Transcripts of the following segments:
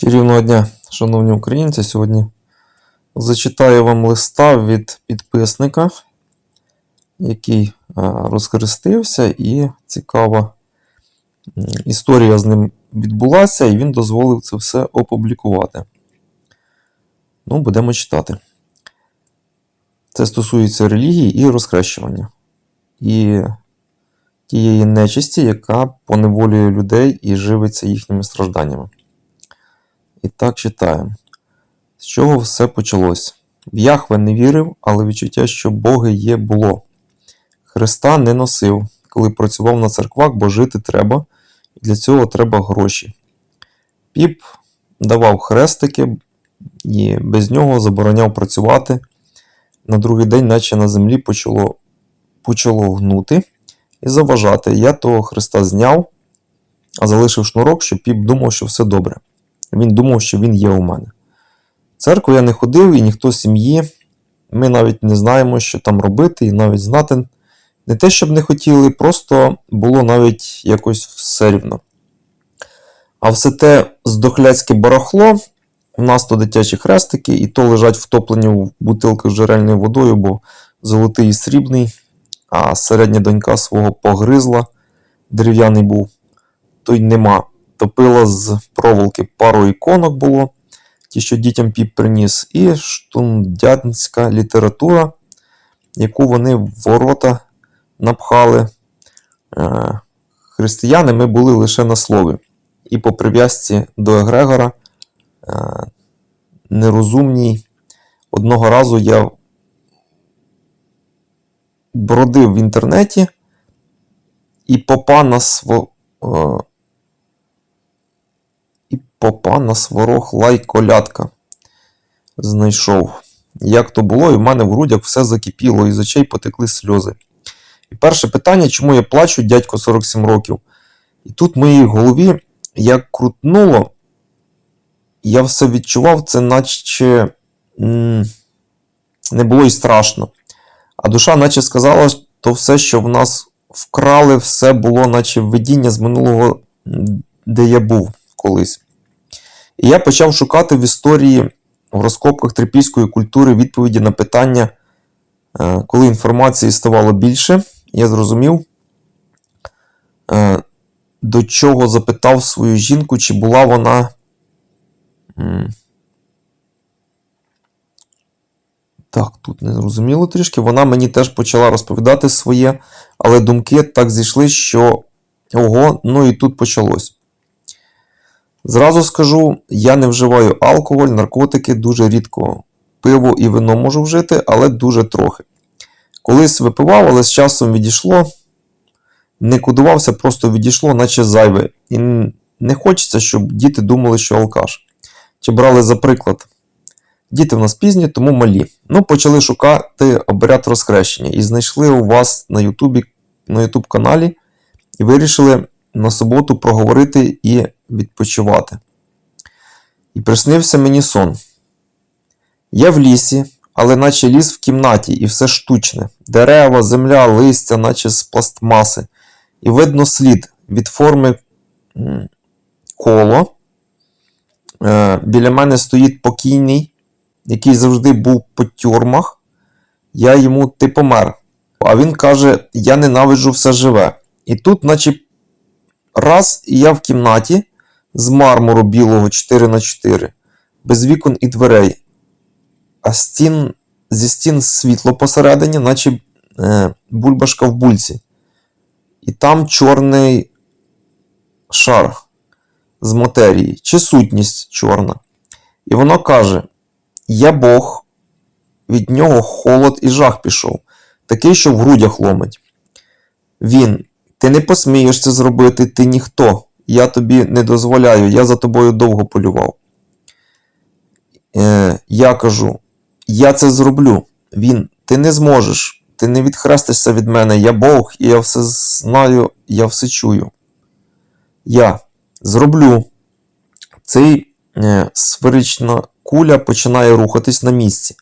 Чарівного дня, шановні українці. Сьогодні зачитаю вам листа від підписника, який розхрестився, і цікава історія з ним відбулася, і він дозволив це все опублікувати. Ну, будемо читати. Це стосується релігії і розхрещування. І тієї нечисті, яка поневолює людей і живиться їхніми стражданнями. І так читаємо. З чого все почалось? В Яхве не вірив, але відчуття, що Боги є, було. Христа не носив, коли працював на церквах, бо жити треба, і для цього треба гроші. Піп давав хрестики і без нього забороняв працювати. На другий день, наче на землі, почало, почало гнути і заважати. Я того Христа зняв, а залишив шнурок, щоб піп думав, що все добре. Він думав, що він є у мене. Церкву я не ходив і ніхто з сім'ї. Ми навіть не знаємо, що там робити, і навіть знати не те, щоб не хотіли, просто було навіть якось все рівно. А все те здохляцьке барахло, у нас то дитячі хрестики, і то лежать втоплені в бутилках з водою, бо золотий і срібний, а середня донька свого погризла, дерев'яний був, то й нема топила з проволоки пару іконок було, ті, що дітям піп приніс, і штундянська література, яку вони в ворота напхали. Е, Християни ми були лише на слові. І по прив'язці до Егрегора е, нерозумній. Одного разу я бродив в інтернеті і попа на сво. Попа на сварог лай колядка. Знайшов. Як то було, і в мене в грудях все закипіло, і з очей потекли сльози. І перше питання, чому я плачу, дядько 47 років. І тут в моїй голові як крутнуло, я все відчував, це наче не було і страшно. А душа, наче сказала, то все, що в нас вкрали, все було, наче видіння з минулого, де я був колись. І я почав шукати в історії в розкопках трипільської культури відповіді на питання, е, коли інформації ставало більше, я зрозумів, е, до чого запитав свою жінку, чи була вона. Так, тут не зрозуміло трішки. Вона мені теж почала розповідати своє, але думки так зійшли, що ого, ну і тут почалось. Зразу скажу, я не вживаю алкоголь, наркотики дуже рідко. Пиво і вино можу вжити, але дуже трохи. Колись випивав, але з часом відійшло. Не кодувався, просто відійшло, наче зайве. І не хочеться, щоб діти думали, що алкаш. Чи брали за приклад. Діти в нас пізні, тому малі. Ну, почали шукати обряд розхрещення і знайшли у вас на Ютубі, на YouTube каналі і вирішили на суботу проговорити і відпочивати. І приснився мені сон. Я в лісі, але наче ліс в кімнаті, і все штучне. Дерева, земля, листя, наче з пластмаси. І видно слід від форми коло. Е, біля мене стоїть покійний, який завжди був по тюрмах. Я йому ти помер. А він каже: Я ненавиджу все живе. І тут, наче раз, і я в кімнаті з мармуру білого 4 на 4 без вікон і дверей. А стін, зі стін світло посередині, наче е, бульбашка в бульці. І там чорний шар з матерії, чи сутність чорна. І воно каже: Я Бог, від нього холод і жах пішов, такий, що в грудях ломить. Він, ти не посмієш це зробити, ти ніхто. Я тобі не дозволяю, я за тобою довго полював. Е, я кажу, я це зроблю. Він, ти не зможеш, ти не відхрестишся від мене, я Бог, і я все знаю, я все чую. Я зроблю. Цей е, сферична куля починає рухатись на місці.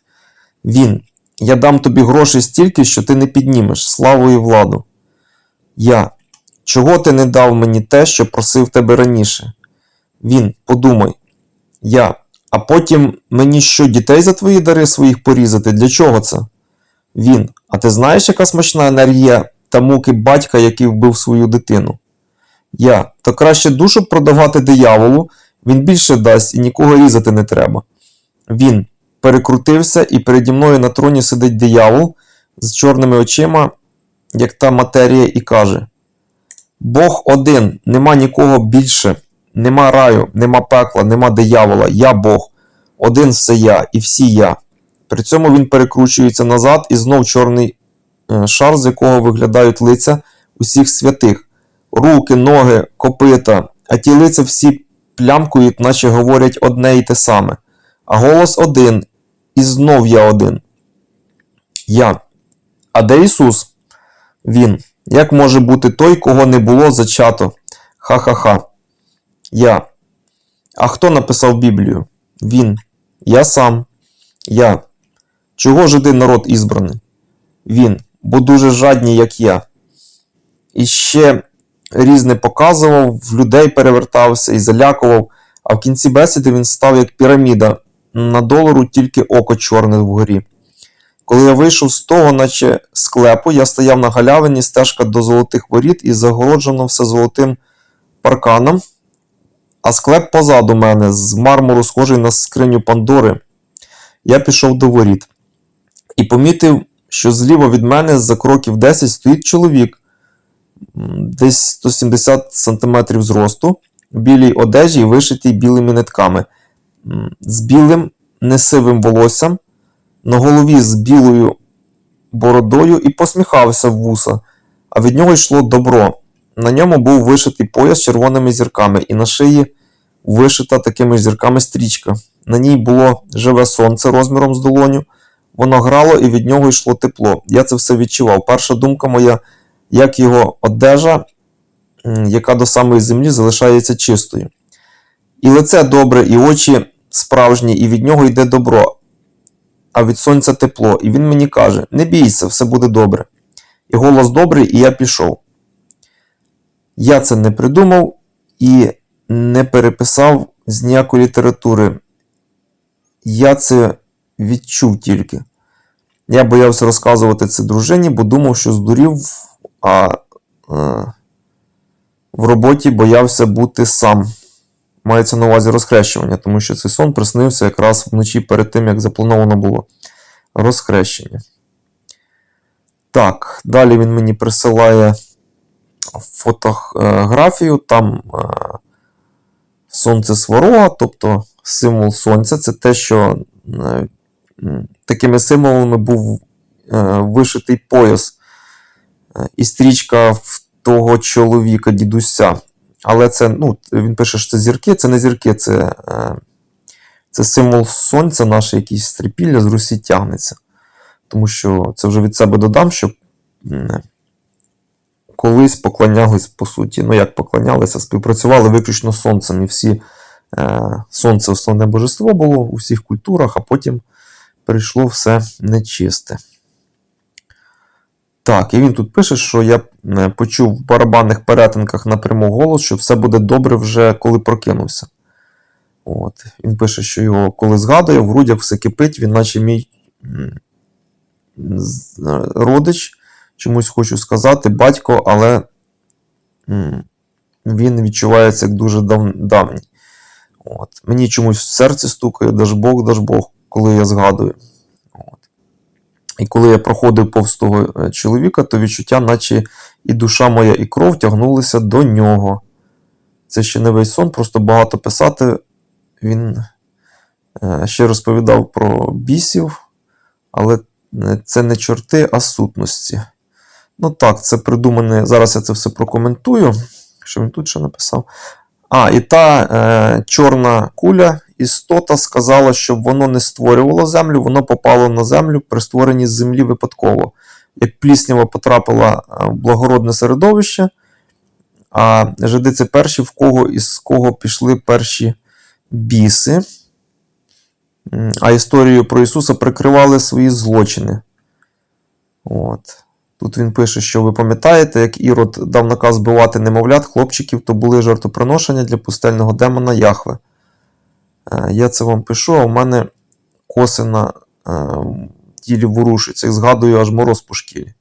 Він, я дам тобі грошей стільки, що ти не піднімеш славу і владу. Я. Чого ти не дав мені те, що просив тебе раніше? Він, подумай. Я. А потім мені що, дітей за твої дари своїх порізати? Для чого це? Він. А ти знаєш, яка смачна енергія та муки батька, який вбив свою дитину? Я. То краще душу продавати дияволу, він більше дасть і нікого різати не треба. Він перекрутився, і переді мною на троні сидить диявол з чорними очима, як та матерія, і каже: Бог один, нема нікого більше, нема раю, нема пекла, нема диявола, я Бог, один все я і всі я. При цьому він перекручується назад і знов чорний е, шар, з якого виглядають лиця усіх святих, руки, ноги, копита, а ті лиця всі плямкують, наче говорять одне і те саме. А голос один, і знов я один. Я. А де Ісус? Він. Як може бути той, кого не було зачато? Ха-ха-ха. Я. А хто написав Біблію? Він. Я сам. Я. Чого ж один народ ізбраний? Він. Бо дуже жадні, як я. І ще різне показував, в людей перевертався і залякував, а в кінці бесіди він став як піраміда. На долару тільки око чорне вгорі. Коли я вийшов з того, наче склепу, я стояв на галявині, стежка до золотих воріт і загороджено все золотим парканом, а склеп позаду мене, з мармуру, схожий на скриню Пандори. Я пішов до воріт і помітив, що зліва від мене за кроків 10 стоїть чоловік, десь 170 см зросту, в білій одежі і вишитій білими нитками, з білим несивим волоссям, на голові з білою бородою і посміхався в вуса, а від нього йшло добро. На ньому був вишитий пояс з червоними зірками, і на шиї вишита такими зірками стрічка. На ній було живе сонце розміром з долоню. Воно грало і від нього йшло тепло. Я це все відчував. Перша думка моя, як його одежа, яка до самої землі залишається чистою. І лице добре, і очі справжні, і від нього йде добро, а від сонця тепло. І він мені каже: не бійся, все буде добре. І голос добрий, і я пішов. Я це не придумав і не переписав з ніякої літератури. Я це відчув тільки. Я боявся розказувати це дружині, бо думав, що здурів, а е, в роботі боявся бути сам. Мається на увазі розхрещування, тому що цей сон приснився якраз вночі перед тим, як заплановано було розхрещення. Так, далі він мені присилає фотографію, там е, сонце сварога, тобто символ сонця, це те, що е, такими символами був е, вишитий пояс і стрічка в того чоловіка, дідуся. Але це, ну, він пише, що це зірки, це не зірки, це, е, це символ сонця, наше якийсь стріпілля з Русі тягнеться. Тому що це вже від себе додам, що колись поклонялись, по суті, ну як поклонялися, співпрацювали виключно з сонцем. І всі е, сонце основне божество було у всіх культурах, а потім прийшло все нечисте. Так, і він тут пише, що я е, почув в барабанних перетинках напряму голос, що все буде добре вже коли прокинувся. От. Він пише, що його коли згадує, в грудях все кипить, він наче мій е, родич, чомусь хочу сказати, батько, але він відчувається як дуже дав, давній. От. Мені чомусь в серці стукає, даж Бог, даж Бог, коли я згадую. І коли я проходив повз того е, чоловіка, то відчуття, наче і душа моя, і кров тягнулися до нього. Це ще не весь сон, просто багато писати. Він е, ще розповідав про бісів, але е, це не чорти, а сутності. Ну так, це придумане. Зараз я це все прокоментую. Що він тут ще написав? А, і та е, чорна куля, істота сказала, щоб воно не створювало землю, воно попало на землю при створенні з землі випадково. Як пліснява потрапила е, в благородне середовище, а жиди це перші, в кого із кого пішли перші біси. А історію про Ісуса прикривали свої злочини. От. Тут він пише, що ви пам'ятаєте, як Ірод дав наказ вбивати немовлят, хлопчиків, то були жертвоприношення для пустельного демона Яхве. Е, Я це вам пишу, а в мене коси на е, тілі ворушиться. І згадую аж мороз по шкірі.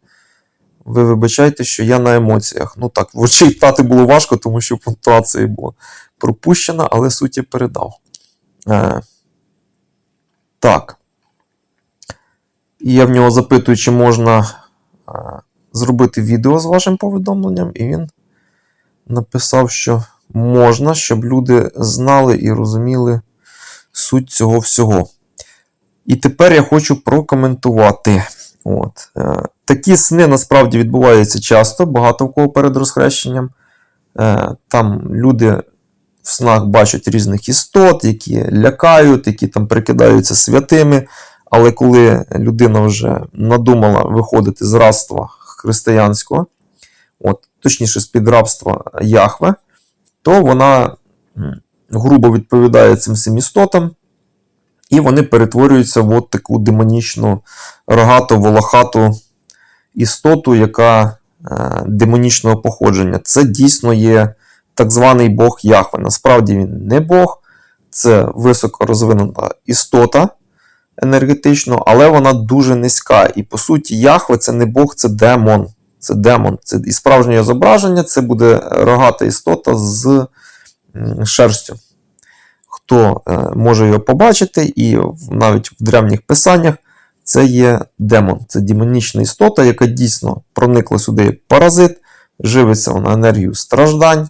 Ви вибачайте, що я на емоціях. Ну так, в було важко, тому що пунктуація була пропущена, але суть я передав. Е, так. І я в нього запитую, чи можна е, зробити відео з вашим повідомленням, і він написав, що можна, щоб люди знали і розуміли суть цього всього. І тепер я хочу прокоментувати. От. Е, такі сни насправді відбуваються часто, багато в кого перед розхрещенням. Е, там люди в снах бачать різних істот, які лякають, які там прикидаються святими. Але коли людина вже надумала виходити з рабства християнського, от, точніше, з-під рабства Яхве, то вона грубо відповідає цим всім істотам, і вони перетворюються в от таку демонічну рогату, волохату істоту, яка е, демонічного походження. Це дійсно є так званий Бог Яхве. Насправді він не Бог, це високо розвинена істота енергетично, але вона дуже низька. І по суті, Яхве це не Бог, це демон. Це демон. Це і справжнє зображення це буде рогата істота з шерстю. Хто е, може його побачити, і навіть в древніх писаннях це є демон, це демонічна істота, яка дійсно проникла сюди як паразит, живиться вона енергією страждань.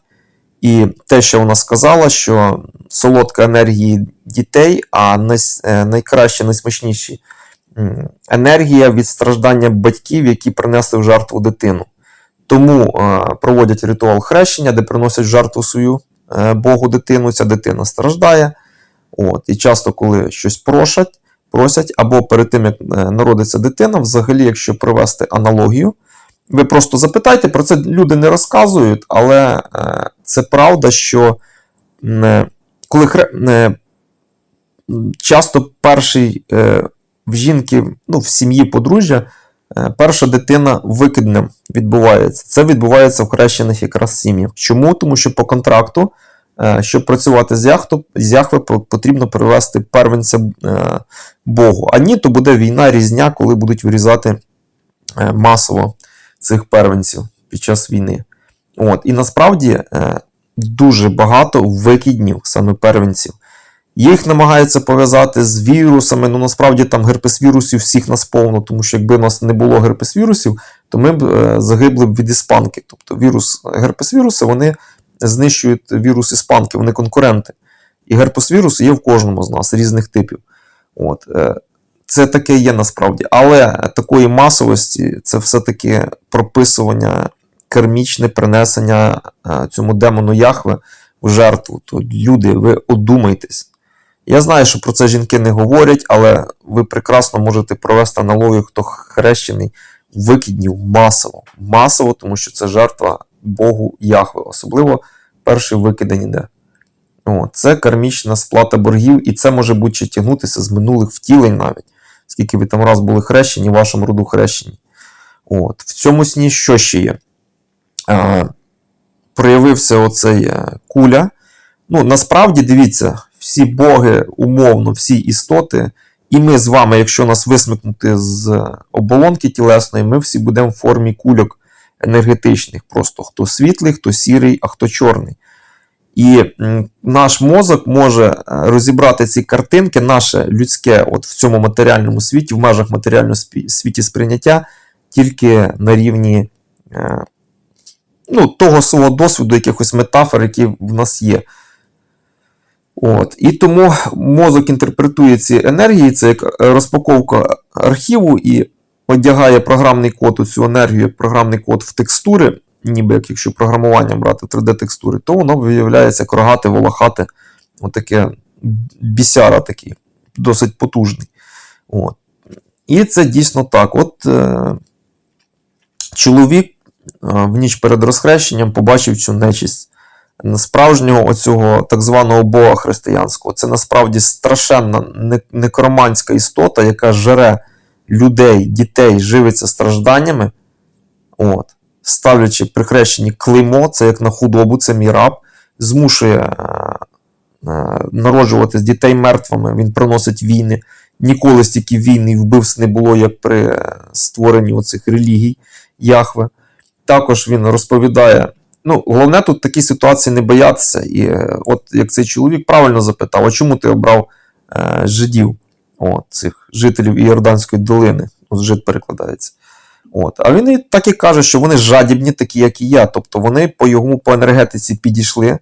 І те, що вона сказала, що солодка енергії дітей, а е, найкраще, найсмачніші енергія від страждання батьків, які принесли в жертву дитину. Тому е, проводять ритуал хрещення, де приносять жертву свою Богу дитину, ця дитина страждає. От, і часто, коли щось просять, просять, або перед тим, як е, народиться дитина, взагалі, якщо провести аналогію, ви просто запитайте, про це люди не розказують, але е, це правда, що е, коли е, часто перший е, в жінки, ну, в сім'ї подружжя, е, перша дитина викиднем відбувається. Це відбувається в хрещених якраз сім'ях. Чому? Тому що по контракту, е, щоб працювати з яхту, з Яхве по- потрібно привести первенця е, Богу. А ні, то буде війна, різня, коли будуть вирізати е, масово цих первенців під час війни. От. І насправді е, дуже багато викиднів саме первенців. Їх намагаються пов'язати з вірусами. Ну насправді там герпес вірусів всіх нас повно, тому що якби у нас не було герпес вірусів, то ми б е, загибли б від іспанки. Тобто вірус, герпес віруси вони знищують вірус іспанки, вони конкуренти. І герпес вірус є в кожному з нас різних типів. От. е, Це таке є насправді. Але такої масовості це все-таки прописування кармічне принесення е, цьому демону Яхве в жертву. То люди, ви одумайтесь. Я знаю, що про це жінки не говорять, але ви прекрасно можете провести аналогію, хто хрещений викиднів масово. Масово, тому що це жертва Богу Яхве. Особливо перший викидень іде. О, це кармічна сплата боргів, і це може бути ще тягнутися з минулих втілень навіть, скільки ви там раз були хрещені, в вашому роду хрещені. От. В цьому сні що ще є? Е, проявився оцей е, куля. Ну, насправді, дивіться, всі боги, умовно, всі істоти, і ми з вами, якщо нас висмикнути з оболонки тілесної, ми всі будемо в формі кульок енергетичних. Просто хто світлий, хто сірий, а хто чорний. І наш мозок може е, розібрати ці картинки, наше людське, от в цьому матеріальному світі, в межах матеріального світі сприйняття, тільки на рівні е, ну, того свого досвіду, якихось метафор, які в нас є. От. І тому мозок інтерпретує ці енергії, це як розпаковка архіву і одягає програмний код у цю енергію, програмний код в текстури, ніби як якщо програмування брати 3D-текстури, то воно виявляється як рогате, волохате, отаке бісяра такий, досить потужний. От. І це дійсно так. От е, чоловік е, в ніч перед розхрещенням побачив цю нечисть справжнього оцього так званого Бога християнського. Це насправді страшенна некроманська істота, яка жере людей, дітей, живиться стражданнями. От. Ставлячи при хрещенні клеймо, це як на худобу, це мій раб, змушує е, е, народжувати дітей мертвими, він приносить війни. Ніколи стільки війн і вбивств не було, як при е, створенні оцих релігій Яхве. Також він розповідає. Ну, головне тут такі ситуації не боятися. І е, от як цей чоловік правильно запитав, а чому ти обрав е, жидів, от, цих жителів Іорданської долини? От жид перекладається. От. А він і так і каже, що вони жадібні, такі, як і я. Тобто вони по йому по енергетиці підійшли.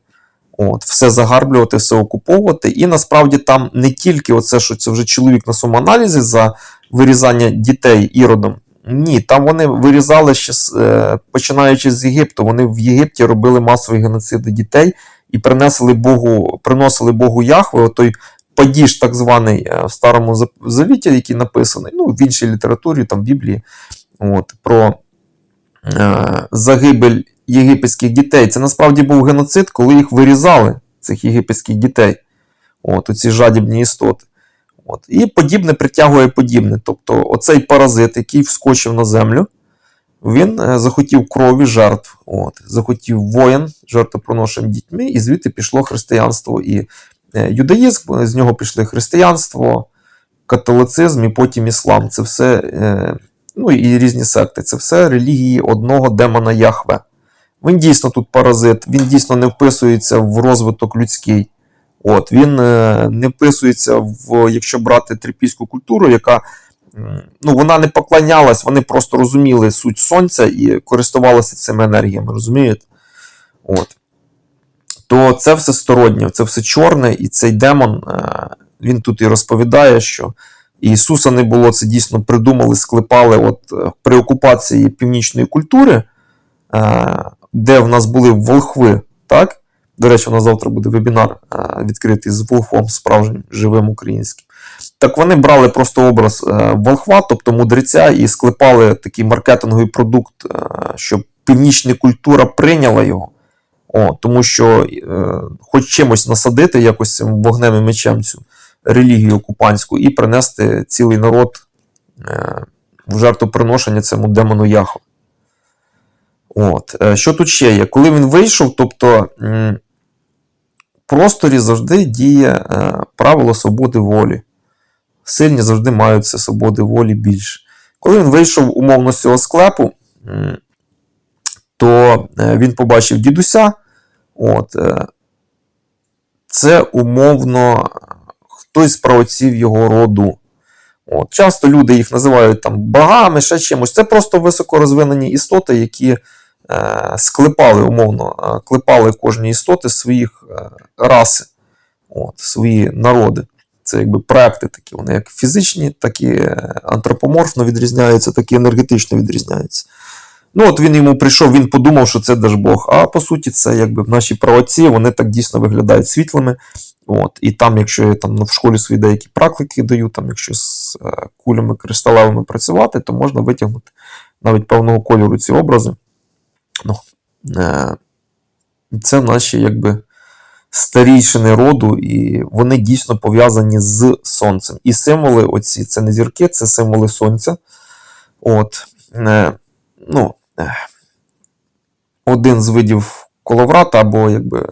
От, все загарблювати, все окуповувати. І насправді там не тільки оце, що це вже чоловік на самоаналізі за вирізання дітей іродом. Ні, там вони вирізали ще е, починаючи з Єгипту. Вони в Єгипті робили масові геноциди дітей і принесли Богу, приносили Богу Яхве, отой падіж, так званий е, в Старому Завіті, який написаний, ну, в іншій літературі, там Біблії, от, про е, загибель єгипетських дітей. Це насправді був геноцид, коли їх вирізали, цих єгипетських дітей. От, оці жадібні істоти. От. І подібне притягує подібне. Тобто, оцей паразит, який вскочив на землю, він е, захотів крові жертв, от, захотів воїн, жертвопроношень дітьми, і звідти пішло християнство і е, юдаїзм, з нього пішли християнство, католицизм і потім іслам. Це все, е, ну і різні секти. Це все релігії одного демона Яхве. Він дійсно тут паразит, він дійсно не вписується в розвиток людський. От, він е, не вписується в, якщо брати трипільську культуру, яка ну, вона не поклонялась, вони просто розуміли суть сонця і користувалися цими енергіями, розумієте? От. То це все стороннє, це все чорне, і цей демон, е, він тут і розповідає, що Ісуса не було, це дійсно придумали, склепали от, е, при окупації північної культури, де в нас були волхви, так? До речі, у нас завтра буде вебінар е, відкритий з волхвом справжнім живим українським. Так вони брали просто образ е, волхва, тобто мудреця, і склепали такий маркетинговий продукт, е, щоб північна культура прийняла його. О, тому що е, хоч чимось насадити якось цим вогнем і мечем цю релігію окупантську і принести цілий народ е, в жертвоприношення цьому демону Яху. От. Що тут ще є? Коли він вийшов, тобто просторі завжди діє е, правило свободи волі. Сильні завжди мають це свободи волі більше. Коли він вийшов умовно з цього склепу, то е, він побачив дідуся. От, е, це умовно хтось з праотців його роду. От, часто люди їх називають там богами, ще чимось. Це просто високорозвинені істоти, які склепали, умовно, е, клепали кожні істоти своїх е, раси, от, свої народи. Це якби проекти такі, вони як фізичні, так і е, антропоморфно відрізняються, так і енергетично відрізняються. Ну, от він йому прийшов, він подумав, що це Держбог. А по суті, це якби наші праотці, вони так дійсно виглядають світлими. От, і там, якщо я там в школі свої деякі практики даю, там, якщо з е, кулями кристалевими працювати, то можна витягнути навіть певного кольору ці образи. Ну, е, це наші якби старійшини роду, і вони дійсно пов'язані з сонцем. І символи, оці, це не зірки, це символи сонця. От, е, ну, е, один з видів коловрата, або якби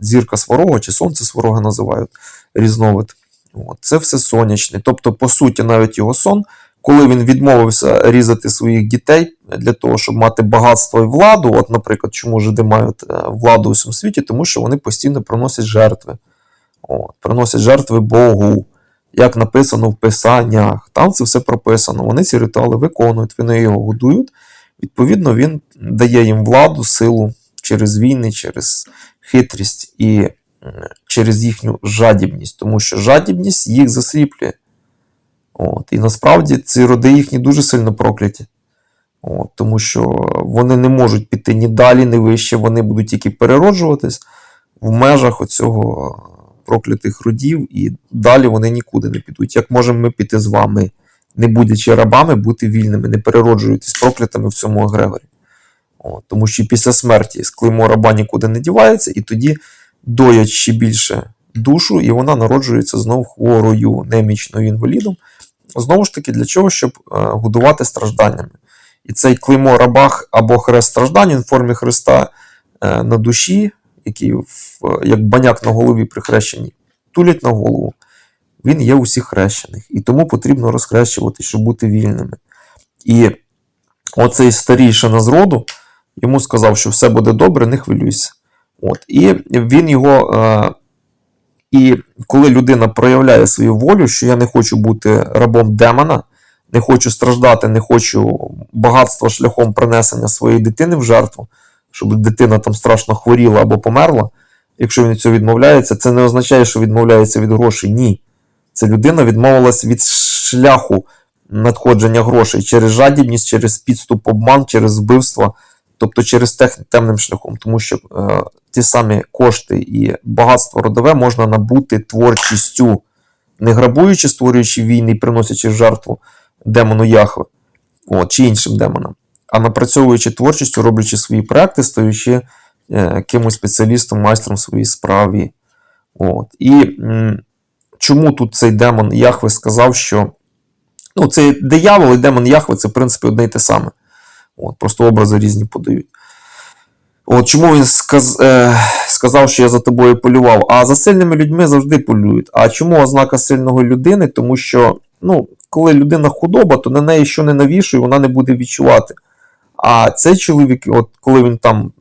зірка сварога чи сонце сварога називають різновид. От, це все сонячне. Тобто, по суті, навіть його сон, коли він відмовився різати своїх дітей для того, щоб мати багатство і владу, от, наприклад, чому жиди мають е, владу у всьому світі, тому що вони постійно приносять жертви. От, приносять жертви Богу, як написано в Писаннях. Там це все прописано. Вони ці ритуали виконують, вони його годують. Відповідно, він дає їм владу, силу через війни, через хитрість і через їхню жадібність, тому що жадібність їх засліплює. От. І насправді ці роди їхні дуже сильно прокляті. От, тому що вони не можуть піти ні далі, ні вище, вони будуть тільки перероджуватись в межах оцього проклятих родів, і далі вони нікуди не підуть. Як можемо ми піти з вами, не будучи рабами, бути вільними, не перероджуючись проклятими в цьому егрегорі. От, тому що після смерті склеймо раба нікуди не дівається, і тоді доять ще більше душу, і вона народжується знов хворою, немічною інвалідом. Знову ж таки, для чого? Щоб е, годувати стражданнями. І цей клеймо рабах або хрест страждань в формі Христа е, на душі, який як баняк на голові при хрещенні, тулять на голову. Він є у всіх хрещених. І тому потрібно розхрещувати, щоб бути вільними. І оцей старійшина з роду йому сказав, що все буде добре, не хвилюйся. От. І він його. Е, і коли людина проявляє свою волю, що я не хочу бути рабом демона, не хочу страждати, не хочу багатства шляхом принесення своєї дитини в жертву, щоб дитина там страшно хворіла або померла. Якщо він від цього відмовляється, це не означає, що відмовляється від грошей. Ні. Це людина відмовилась від шляху надходження грошей через жадібність, через підступ, обман, через вбивство, тобто через темним шляхом. Тому що е, ті самі кошти і багатство родове можна набути творчістю, не грабуючи, створюючи війни і приносячи в жертву демону Яхве от, чи іншим демонам, а напрацьовуючи творчістю, роблячи свої проекти, стаючи е, кимось спеціалістом, майстром своїй справі. От. І м, чому тут цей демон Яхве сказав, що ну, цей диявол і демон Яхве це, в принципі, одне й те саме. От, Просто образи різні подають. От Чому він сказ, е, сказав, що я за тобою полював? А за сильними людьми завжди полюють. А чому ознака сильної людини? Тому що ну, коли людина худоба, то на неї що не навішує, вона не буде відчувати. А цей чоловік, от коли він там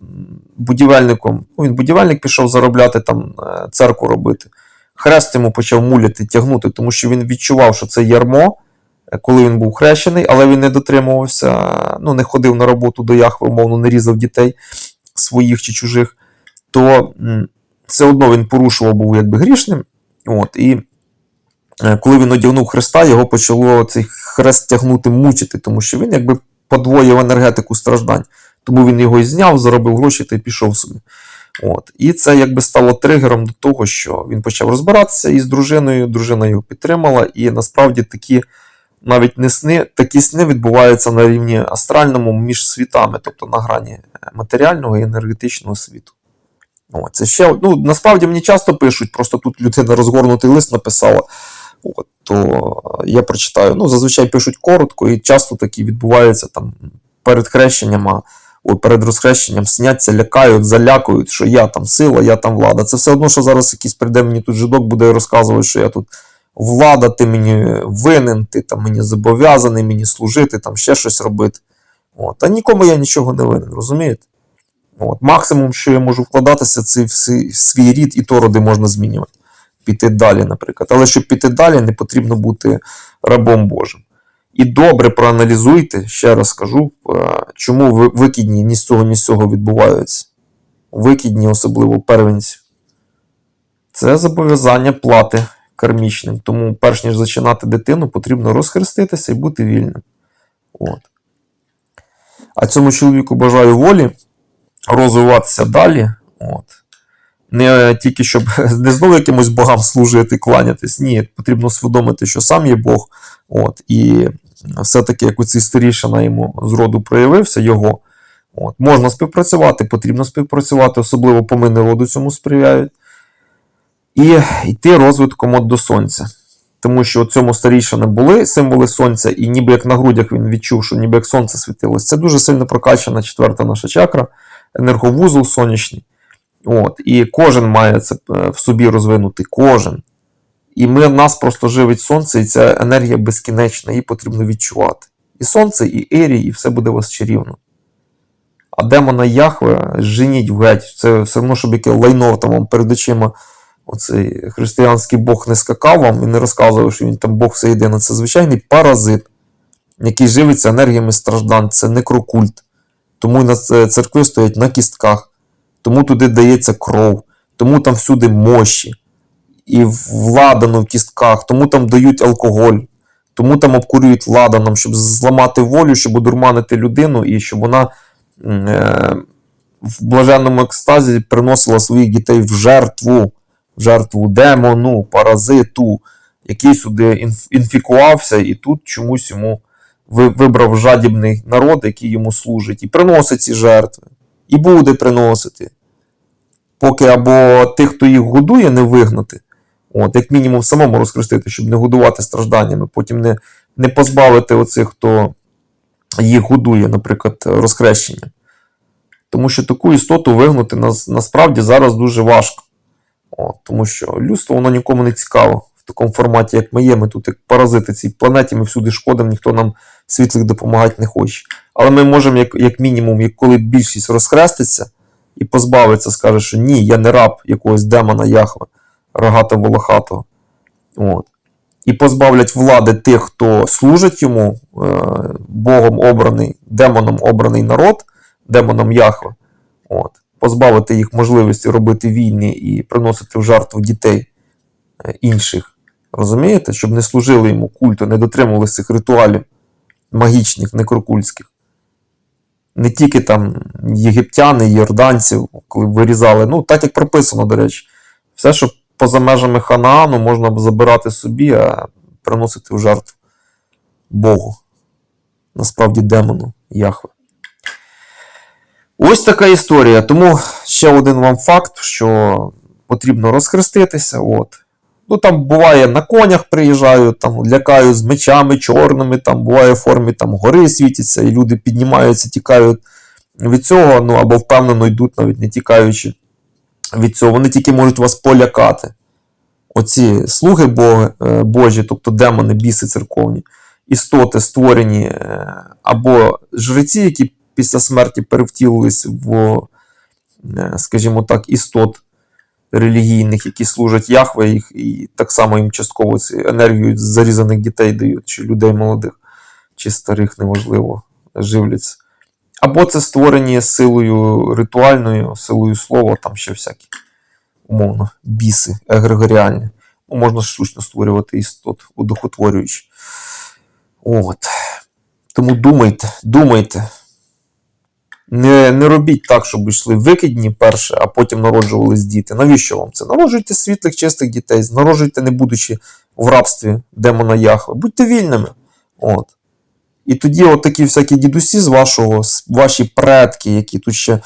будівельником, ну він будівельник пішов заробляти там е, церкву робити, хрест йому почав муляти, тягнути, тому що він відчував, що це ярмо, коли він був хрещений, але він не дотримувався, ну не ходив на роботу до Яхви, умовно, не різав дітей своїх чи чужих, то все одно він порушував, був якби грішним. От, і е, коли він одягнув хреста, його почало цей хрест тягнути, мучити, тому що він якби подвоїв енергетику страждань. Тому він його і зняв, заробив гроші та й пішов собі. От. І це якби стало тригером до того, що він почав розбиратися із дружиною, дружина його підтримала, і насправді такі навіть не сни, такі сни відбуваються на рівні астральному між світами, тобто на грані матеріального і енергетичного світу. О, це ще, ну, насправді мені часто пишуть, просто тут людина розгорнутий лист написала. От, то я прочитаю. Ну, зазвичай пишуть коротко, і часто такі відбуваються там перед хрещенням, ой, перед розхрещенням сняться, лякають, залякують, що я там сила, я там влада. Це все одно, що зараз якийсь прийде мені тут жидок, буде розказувати, що я тут влада, ти мені винен, ти там мені зобов'язаний мені служити, там ще щось робити. От. А нікому я нічого не винен, розумієте? От. Максимум, що я можу вкладатися, це в свій- рід, і то роди можна змінювати. Піти далі, наприклад. Але щоб піти далі, не потрібно бути рабом Божим. І добре проаналізуйте, ще раз скажу, е, чому ви- викидні ні з цього, ні з цього відбуваються. Викидні, особливо первенці. Це зобов'язання плати кармічним. Тому, перш ніж зачинати дитину, потрібно розхреститися і бути вільним. От. А цьому чоловіку бажаю волі розвиватися далі. От. Не тільки щоб не знову якимось богам служити, кланятись. Ні, потрібно усвідомити, що сам є Бог. От, і все-таки, як оцей старішина йому з роду проявився, його. От, можна співпрацювати, потрібно співпрацювати, особливо помини роду цьому сприяють. І йти розвитком от до сонця. Тому що у цьому старішини були символи сонця, і ніби як на грудях він відчув, що ніби як сонце світилось. Це дуже сильно прокачана четверта наша чакра, енерговузол сонячний. От, і кожен має це е, в собі розвинути, кожен. І ми, нас просто живить сонце, і ця енергія безкінечна, її потрібно відчувати. І сонце, і Ері, і все буде у вас чарівно. А демона Яхве женіть в геть. Це все одно, щоб яке лайно там вам перед очима оцей християнський Бог не скакав вам і не розказував, що він там Бог все єдине. Це. Звичайний паразит, який живиться енергіями страждань, це некрокульт. Тому на це- церкви стоять на кістках, тому туди дається кров, тому там всюди мощі, і владано в кістках, тому там дають алкоголь, тому там обкурюють ладаном, щоб зламати волю, щоб одурманити людину і щоб вона е, в блаженному екстазі приносила своїх дітей в жертву, жертву демону, паразиту, який сюди інфікувався, і тут чомусь йому вибрав жадібний народ, який йому служить, і приносить ці жертви, і буде приносити. Поки або тих, хто їх годує, не вигнати, от, як мінімум самому розхрестити, щоб не годувати стражданнями, потім не, не позбавити оцих, хто їх годує, наприклад, розхрещенням. Тому що таку істоту вигнути нас, насправді зараз дуже важко. О, тому що людство воно нікому не цікаво в такому форматі, як ми є. Ми тут як паразити цій планеті, ми всюди шкодимо, ніхто нам світлих допомагати не хоче. Але ми можемо, як, як мінімум, як коли більшість розхреститься і позбавиться, скаже, що ні, я не раб якогось демона Яхве, рогата волохатого. От. І позбавлять влади тих, хто служить йому, е, Богом обраний, демоном обраний народ, демоном Яхве. От. Позбавити їх можливості робити війни і приносити в жертву дітей е, інших. Розумієте? Щоб не служили йому культу, не дотримувалися цих ритуалів магічних, некрокульських. Не тільки там єгиптяни, йорданців, коли вирізали. Ну, так як прописано, до речі. Все, що поза межами Ханаану, можна забирати собі, а приносити в жертву Богу. Насправді демону Яхве. Ось така історія. Тому ще один вам факт, що потрібно розхреститися. От. Ну там буває на конях приїжджають, там лякають з мечами чорними, там буває в формі там гори світяться, і люди піднімаються, тікають від цього, ну або впевнено йдуть, навіть не тікаючи від цього. Вони тільки можуть вас полякати. Оці слуги е, Божі, тобто демони, біси церковні, істоти створені, е, або жреці, які після смерті перевтілились в, е, скажімо так, істот релігійних, які служать Яхве, їх, і так само їм частково цю енергію зарізаних дітей дають, чи людей молодих, чи старих, неважливо, живляться. Або це створені силою ритуальною, силою слова, там ще всякі, умовно, біси, егрегоріальні. Ну, можна штучно створювати істот, удохотворюючи. От. Тому думайте, думайте. Не, не робіть так, щоб йшли викидні перше, а потім народжувались діти. Навіщо вам це? Народжуйте світлих, чистих дітей, народжуйте, не будучи в рабстві демона Яхве. Будьте вільними. От. І тоді от всякі дідусі з вашого, ваші предки, які тут ще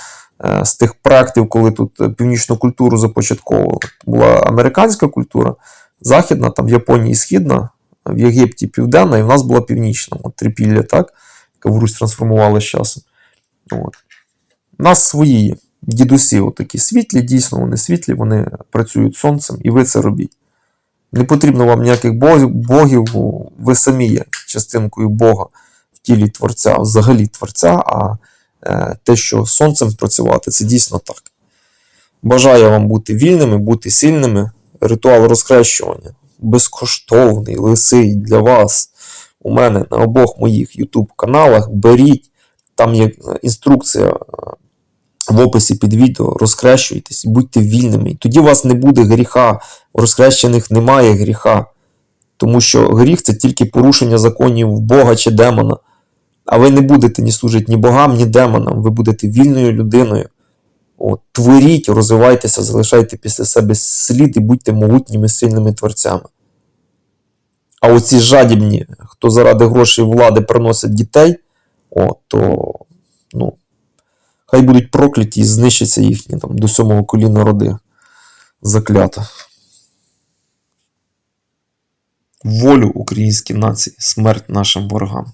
е, з тих практив, коли тут північну культуру започатковували. Була американська культура, західна, там в Японії східна, в Єгипті південна, і в нас була північна, от трипілля, так, яка в Русь трансформувала часом. От. У нас свої. Дідусі, отакі світлі, дійсно, вони світлі, вони працюють сонцем, і ви це робіть. Не потрібно вам ніяких богів, ви самі є частинкою Бога в тілі Творця, взагалі Творця, а е, те, що сонцем працювати, це дійсно так. Бажаю вам бути вільними, бути сильними. Ритуал розхрещування безкоштовний, лисий для вас. У мене на обох моїх YouTube каналах. Беріть, там є е, інструкція е, в описі під відео. Розхрещуйтесь, будьте вільними. Тоді у вас не буде гріха. У розхрещених немає гріха. Тому що гріх це тільки порушення законів Бога чи демона. А ви не будете ні служити ні богам, ні демонам. Ви будете вільною людиною. От, творіть, розвивайтеся, залишайте після себе слід і будьте могутніми, сильними творцями. А оці жадібні, хто заради грошей влади приносять дітей, от, то ну, хай будуть прокляті і знищаться їхні там, до сьомого коліна роди. Заклято. Волю українській нації, смерть нашим ворогам.